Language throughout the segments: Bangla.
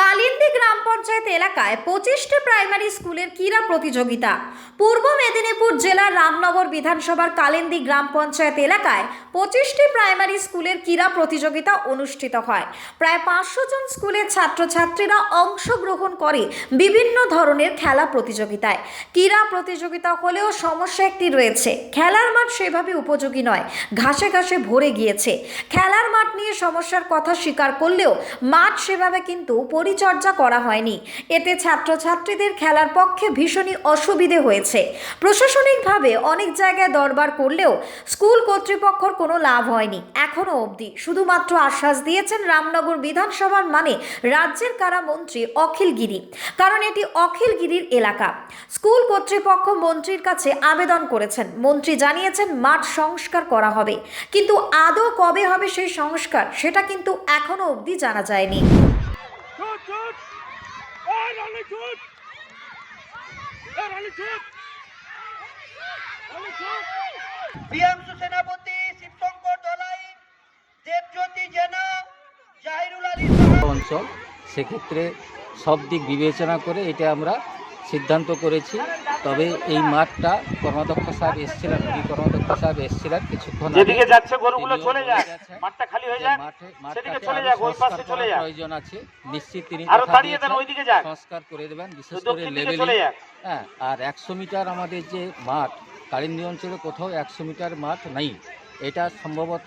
কালিন্দী গ্রাম পঞ্চায়েত এলাকায় পঁচিশটি প্রাইমারি স্কুলের ক্রীড়া প্রতিযোগিতা। পূর্ব মেদিনীপুর জেলার রামনগর বিধানসভার কালিন্দী গ্রাম পঞ্চায়েত এলাকায় পঁচিশটি প্রাইমারি স্কুলের ক্রীড়া প্রতিযোগিতা অনুষ্ঠিত হয়। প্রায় পাঁচশো জন স্কুলের ছাত্রছাত্রীরা অংশগ্রহণ করে বিভিন্ন ধরনের খেলা প্রতিযোগিতায়। ক্রীড়া প্রতিযোগিতা হলেও সমস্যা একটি রয়েছে। খেলার মাঠ সেভাবে উপযোগী নয়, ঘাসে ঘাসে ভরে গিয়েছে। খেলার মাঠ নিয়ে সমস্যার কথা স্বীকার করলেও মাঠ সেভাবে কিন্তু পরিচর্যা করা হয়নি। এতে ছাত্রছাত্রীদের খেলার পক্ষে ভীষণই অসুবিধে হয়েছে। প্রশাসনিকভাবে অনেক জায়গায় দরবার করলেও স্কুল কর্তৃপক্ষর কোনো লাভ হয়নি। এখনও অবধি শুধুমাত্র আশ্বাস দিয়েছেন রামনগর বিধানসভার মানে রাজ্যের কারামন্ত্রী অখিল গিরি। কারণ এটি অখিল গিরির এলাকা। স্কুল কর্তৃপক্ষ মন্ত্রীর কাছে আবেদন করেছেন। মন্ত্রী জানিয়েছেন, মাঠ সংস্কার করা হবে। কিন্তু আদৌ কবে হবে সেই সংস্কার, সেটা কিন্তু এখনও অবধি জানা যায়নি! সেনাপতি শিবশঙ্কর দলাই দেবজ্যোতি জেনা জাহিরুল আলী অঞ্চল সেক্ষেত্রে সব দিক বিবেচনা করে এটা আমরা সিদ্ধান্ত করেছি। তবে এই মাঠটা কর্মাধ্যক্ষ সাহেব এসেছিলেন উনি কর্মাধ্যক্ষ সাহেব এসেছিলেন কিছুক্ষণ। যেদিকে যাচ্ছে গরুগুলো চলে যায় মাঠটা খালি হয়ে যায় সেদিকে চলে যাক, ওই পাশে চলে যাক। প্রয়োজন আছে। নিশ্চিত তিনি আরও তাড়িয়ে দেন ওইদিকে যাক। সংস্কার করে দেবেন বিশেষ করে লেভেলিং। হ্যাঁ আর একশো মিটার আমাদের যে মাঠ কালিন্দী অঞ্চলে কোথাও একশো মিটার মাঠ নেই। এটা সম্ভবত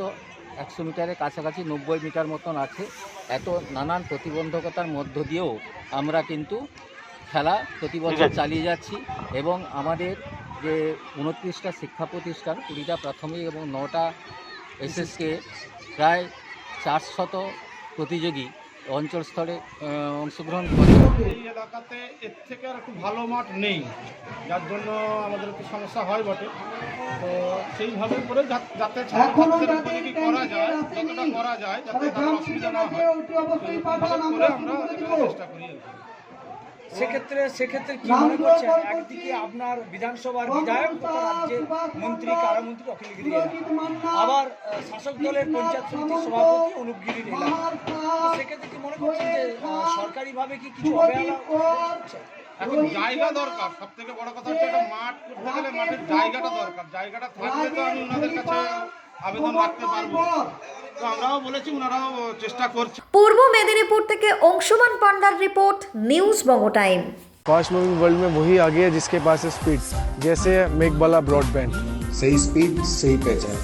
একশো মিটারের কাছাকাছি নব্বই মিটার মতন আছে। এত নানান প্রতিবন্ধকতার মধ্য দিয়েও আমরা কিন্তু খেলা প্রতি বছর চালিয়ে যাচ্ছি এবং আমাদের যে উনত্রিশটা শিক্ষা প্রতিষ্ঠান কুড়িটা প্রাথমিক এবং নটা এসএসকে প্রায় চারশত প্রতিযোগী অঞ্চল স্তরে অংশগ্রহণ করে এই এলাকাতে এর থেকে আর একটু ভালো মাঠ নেই যার জন্য আমাদের একটু সমস্যা হয় বটে। তো সেইভাবে করে যাতে ছাত্রছাত্রীদের উপযোগী করা যায় যতটা করা যায় যাতে তাদের অসুবিধা না হয়। আমরা চেষ্টা করি। সেক্ষেত্রে সেক্ষেত্রে কি মনে করছেন? একদিকে আপনার বিধানসভার বিধায়ক তথা মন্ত্রী, কারামন্ত্রী অখিলগিরি আবার শাসক দলের পঞ্চায়েত সমিতির সভাপতি অনুপগিরির এলাকা তো সেক্ষেত্রে কি মনে করছেন যে সরকারিভাবে কি কিছু অবহেলা এখন জায়গা দরকার। সব থেকে বড় কথা হচ্ছে একটা মাঠ করতে গেলে মাঠের জায়গাটা দরকার। জায়গাটা তো আমি আবেদন রাখতে পারবো তো আমরাও বলেছি ওনারাও চেষ্টা করছে পূর্ব মেদিনীপুর থেকে Anshuman পান্ডার report news Banga time fast moving world में वही आगे है जिसके पास है स्पीड जैसे मेक वाला ब्रॉडबैंड सही स्पीड सही पहचान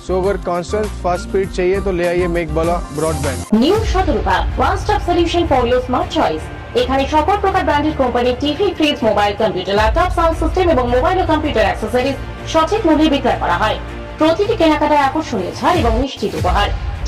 सो अगर कांस्टेंट फास्ट स्पीड चाहिए तो ले आइए मेक वाला broadband new Shatarupa one stop solution for your smart choice এখানে সকল প্রকার ব্র্যান্ডেড কোম্পানির TV fridge mobile computer laptop sound system এবং মোবাইল ও কম্পিউটার অ্যাক্সেসরিজ সঠিক মূল্যে বিক্রয় করা হয় প্রতিটি কেনাকাটায় আকর্ষণীয় ছাড় এবং নিশ্চিত উপহার।